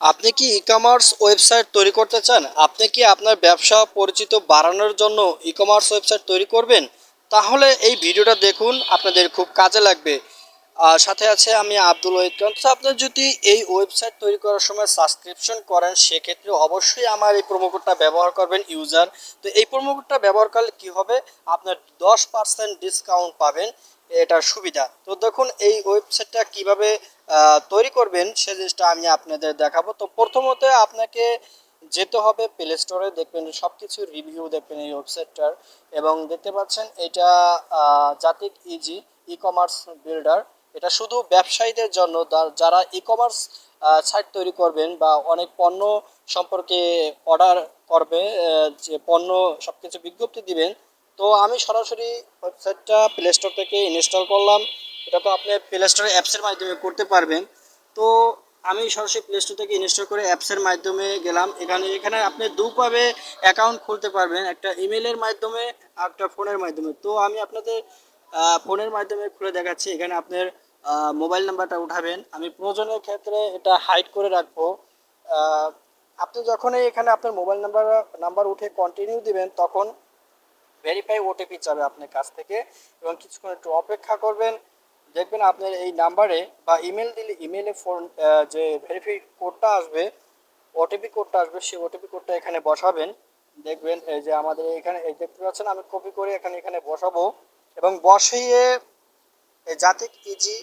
আপনি কি e commerce website তৈরি করতে চান? আপনি কি আপনার ব্যবসা পরিচিত বাড়ানোর জন্য ই কমার্স ওয়েবসাইট তৈরি করবেন? তাহলে এই ভিডিওটা দেখুন, আপনাদের খুব কাজে লাগবে। আর সাথে আছে আমি আব্দুল ওহিদ আপনি যদি এই ওয়েবসাইট তৈরি করার সময় সাবস্ক্রিপশন করেন, সেক্ষেত্রে অবশ্যই আমার এই কোডটা ব্যবহার করবেন ইউজার তো এই কোডটা ব্যবহার করলে কী হবে? আপনার দশ পার্সেন্ট ডিসকাউন্ট পাবেন এটার সুবিধা। তো দেখুন, এই ওয়েবসাইটটা কীভাবে তৈরি করবেন সে জিনিসটা আমি আপনাদের দেখাবো। তো প্রথমত আপনাকে যেতে হবে প্লে স্টোরে দেখবেন সব কিছু রিভিউ দেখবেন এই ওয়েবসাইটটার এবং দেখতে পাচ্ছেন এটা জাতিক ইজি ই কমার্স বিল্ডার এটা শুধু ব্যবসায়ীদের জন্য যারা ই কমার্স সাইট তৈরি করবেন বা অনেক পণ্য সম্পর্কে অর্ডার করবে যে পণ্য সব কিছু বিজ্ঞপ্তি দিবেন। তো আমি সরাসরি ওয়েবসাইটটা প্লে স্টোর থেকে ইনস্টল করলাম। এটা তো আপনি প্লে স্টোরে অ্যাপসের মাধ্যমে করতে পারবেন। তো আমি সরাসরি প্লে স্টোর থেকে ইনস্টল করে অ্যাপসের মাধ্যমে গেলাম। এখানে এখানে আপনি দুভাবে অ্যাকাউন্ট খুলতে পারবেন। একটা ইমেলের মাধ্যমে, আর একটা ফোনের মাধ্যমে। তো আমি আপনাদের ফোনের মাধ্যমে খুলে দেখাচ্ছি। এখানে আপনার মোবাইল নাম্বারটা উঠাবেন। আমি প্রয়োজনের ক্ষেত্রে এটা হাইড করে রাখব। আপনি যখনই এখানে আপনার মোবাইল নাম্বার নাম্বার উঠে কন্টিনিউ দিবেন, তখন ভেরিফাই ওটিপি যাবে আপনার কাছ থেকে। এবং কিছুক্ষণ একটু অপেক্ষা করবেন। দেখবেন আপনার এই নাম্বারে বা ইমেল দিলে ইমেলে ফোন যে ভেরিফাই কোডটা আসবে ওটিপি কোডটা আসবে, সেই ওটিপি কোডটা এখানে বসাবেন। দেখবেন এই যে আমাদের এখানে, এই দেখতে পাচ্ছেন, আমি কপি করে এখানে এখানে বসাবো। এবং বসিয়ে এই জাতিক ইজি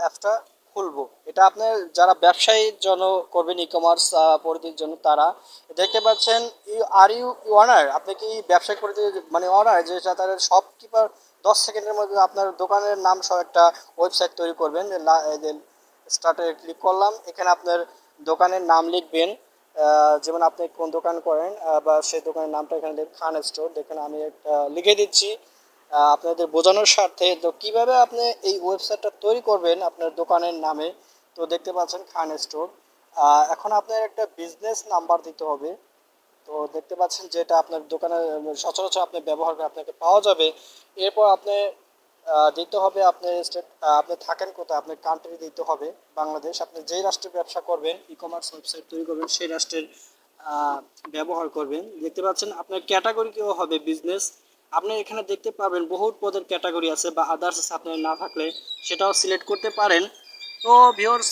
অ্যাপসটা খুলবো। এটা আপনার যারা ব্যবসায়ীর জন্য করবেন ই কমার্স পরিধির জন্য তারা। দেখতে পাচ্ছেন ইউ আর ইউ অনার আপনি কি ব্যবসায়িক পরিধি মানে অনার যে তাদের শপকিপার দশ সেকেন্ডের মধ্যে আপনার দোকানের নাম সহ একটা ওয়েবসাইট তৈরি করবেন। স্টার্টে ক্লিক করলাম, এখানে আপনার দোকানের নাম লিখবেন। যেমন আপনি কোন দোকান করেন বা সেই দোকানের নামটা এখানে খান স্টোর। দেখেন আমি একটা লিখে দিচ্ছি। আপনাদের বোঝানোর স্বার্থে তো কীভাবে আপনি এই ওয়েবসাইটটা তৈরি করবেন আপনার দোকানের নামে? তো দেখতে পাচ্ছেন খান স্টোর। এখন আপনার একটা বিজনেস নাম্বার দিতে হবে। তো দেখতে পাচ্ছেন যেটা আপনার দোকানে সচরাচর আপনি ব্যবহার করে আপনাকে পাওয়া যাবে। এরপর আপনি দিতে হবে আপনি স্টেট আপনি থাকেন কোথায়? আপনার কান্ট্রি দিতে হবে, বাংলাদেশ। আপনি যেই রাষ্ট্রে ব্যবসা করবেন ই কমার্স ওয়েবসাইট তৈরি করবেন, সেই রাষ্ট্রের ব্যবহার করবেন। দেখতে পাচ্ছেন আপনার ক্যাটাগরি কেউ হবে বিজনেস আপনি এখানে দেখতে পাবেন বহুত পদের ক্যাটাগরি আছে বা আদার্স আপনার না থাকলে সেটাও সিলেক্ট করতে পারেন। তো ভিওর্স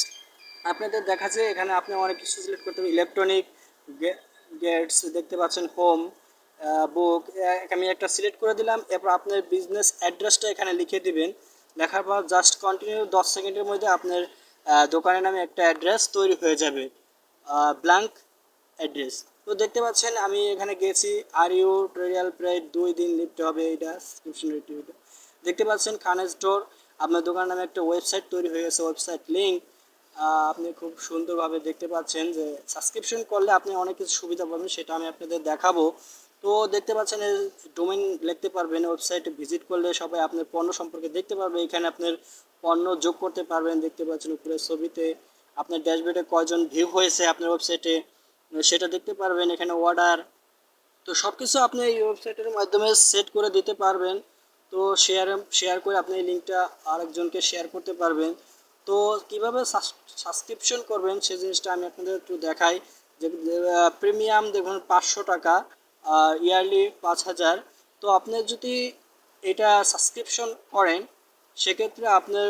আপনাদের দেখাচ্ছে এখানে আপনি অনেক কিছু সিলেক্ট করতে পারেন। ইলেকট্রনিক গেটস, দেখতে পাচ্ছেন হোম বুক আমি একটা সিলেক্ট করে দিলাম, এরপর আপনার বিজনেস অ্যাড্রেসটা এখানে লিখে দিবেন। লেখার পর জাস্ট কন্টিনিউ দশ সেকেন্ডের মধ্যে আপনার দোকানের নামে একটা অ্যাড্রেস তৈরি হয়ে যাবে ব্ল্যাঙ্ক অ্যাড্রেস তো দেখতে পাচ্ছেন, আমি এখানে গেছি আর ইউ টোরিয়াল প্রায় দুই দিন লিখতে হবে, এটা দেখতে পাচ্ছেন খানের স্টোর আপনার দোকানের নামে একটা ওয়েবসাইট তৈরি হয়ে গেছে ওয়েবসাইট লিঙ্ক আপনি খুব সুন্দরভাবে দেখতে পাচ্ছেন যে সাবস্ক্রিপশন করলে আপনি অনেক কিছু সুবিধা পাবেন, সেটা আমি আপনাদের দেখাবো। তো দেখতে পাচ্ছেন ডোমেন লিখতে পারবেন ওয়েবসাইটে ভিজিট করলে সবাই আপনার পণ্য সম্পর্কে দেখতে পারবে, এখানে আপনার পণ্য যোগ করতে পারবেন, দেখতে পাচ্ছেন উপরে ছবিতে আপনার ড্যাশবোর্ডে কয়জন ভিউ হয়েছে আপনার ওয়েবসাইটে সেটা দেখতে পারবেন, এখানে অর্ডার তো সব কিছু আপনি এই ওয়েবসাইটের মাধ্যমে সেট করে দিতে পারবেন। তো শেয়ার শেয়ার করে আপনি এই লিঙ্কটা আরেকজনকে শেয়ার করতে পারবেন। তো কীভাবে সাবস্ক্রিপশন করবেন সেই জিনিসটা আমি আপনাদের একটু দেখাই। যে প্রিমিয়াম দেখুন পাঁচশো টাকা ইয়ারলি পাঁচ হাজার। তো আপনি যদি এটা সাবস্ক্রিপশন করেন, সেক্ষেত্রে আপনার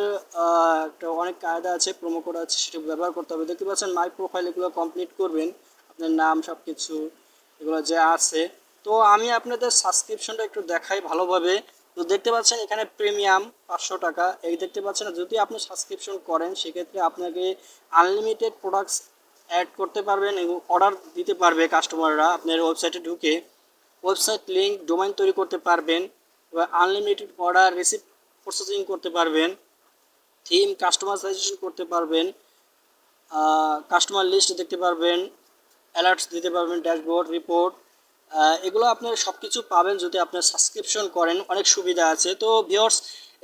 একটা অনেক কায়দা আছে প্রোমো কোড আছে, সেটা ব্যবহার করতে হবে। দেখতে পাচ্ছেন মাই প্রোফাইল এগুলো কমপ্লিট করবেন, আপনার নাম সব কিছু এগুলো যে আছে। তো আমি আপনাদের সাবস্ক্রিপশনটা একটু দেখাই ভালোভাবে। তো দেখতে পাচ্ছেন এখানে প্রিমিয়াম পাঁচশো টাকা। এই দেখতে পাচ্ছেন, যদি আপনি সাবস্ক্রিপশন করেন, সেক্ষেত্রে আপনাকে আনলিমিটেড প্রোডাক্টস অ্যাড করতে পারবেন এবং অর্ডার দিতে পারবে কাস্টমাররা আপনার ওয়েবসাইটে ঢুকে ওয়েবসাইট লিঙ্ক ডোমাইন তৈরি করতে পারবেন এবার আনলিমিটেড অর্ডার রিসিভ প্রসেসিং করতে পারবেন। থিম কাস্টমাইজেশন করতে পারবেন। কাস্টমার লিস্ট দেখতে পারবেন। অ্যালার্টস দিতে পারবেন ড্যাশবোর্ড রিপোর্ট এগুলো আপনার সব কিছু পাবেন যদি আপনার সাবস্ক্রিপশন করেন, অনেক সুবিধা আছে। তো ভিওর্স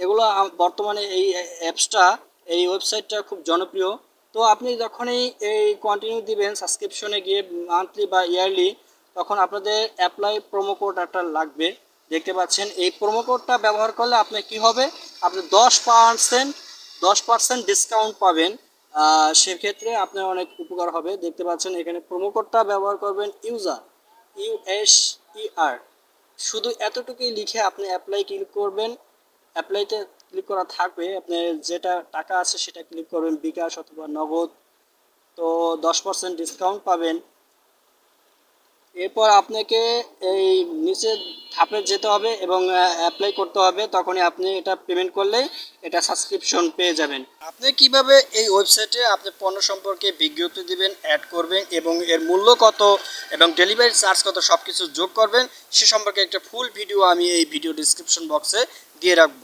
এগুলো বর্তমানে এই অ্যাপসটা এই ওয়েবসাইটটা খুব জনপ্রিয়। তো আপনি যখনই এই কন্টিনিউ দিবেন সাবস্ক্রিপশনে গিয়ে মান্থলি বা ইয়ারলি তখন আপনাদের অ্যাপ্লাই প্রোমো কোড একটা লাগবে। দেখতে পাচ্ছেন, এই প্রোমো কোডটা ব্যবহার করলে আপনার কি হবে? আপনি দশ পার্সেন্ট দশ পার্সেন্ট ডিসকাউন্ট পাবেন। সেক্ষেত্রে আপনার অনেক উপকার হবে। দেখতে পাচ্ছেন, এখানে প্রোমো কোডটা ব্যবহার করবেন ইউজার ইউএস ইআর শুধু এতটুকুই লিখে আপনি অ্যাপ্লাই ক্লিক করবেন। অ্যাপ্লাইতে ক্লিক করা থাকবে। আপনি যেটা টাকা আছে সেটা ক্লিক করবেন, বিকাশ অথবা নগদ। তো দশ পার্সেন্ট ডিসকাউন্ট পাবেন। এরপর আপনাকে এই নিচে ধাপে যেতে হবে এবং অ্যাপ্লাই করতে হবে। তখনই আপনি এটা পেমেন্ট করলেই এটা সাবস্ক্রিপশন পেয়ে যাবেন। আপনি কীভাবে এই ওয়েবসাইটে আপনি পণ্য সম্পর্কে বিজ্ঞপ্তি দিবেন অ্যাড করবেন এবং এর মূল্য কত এবং ডেলিভারি চার্জ কত সব কিছু যোগ করবেন, সে সম্পর্কে একটা ফুল ভিডিও আমি এই ভিডিও ডিসক্রিপশন বক্সে দিয়ে রাখব।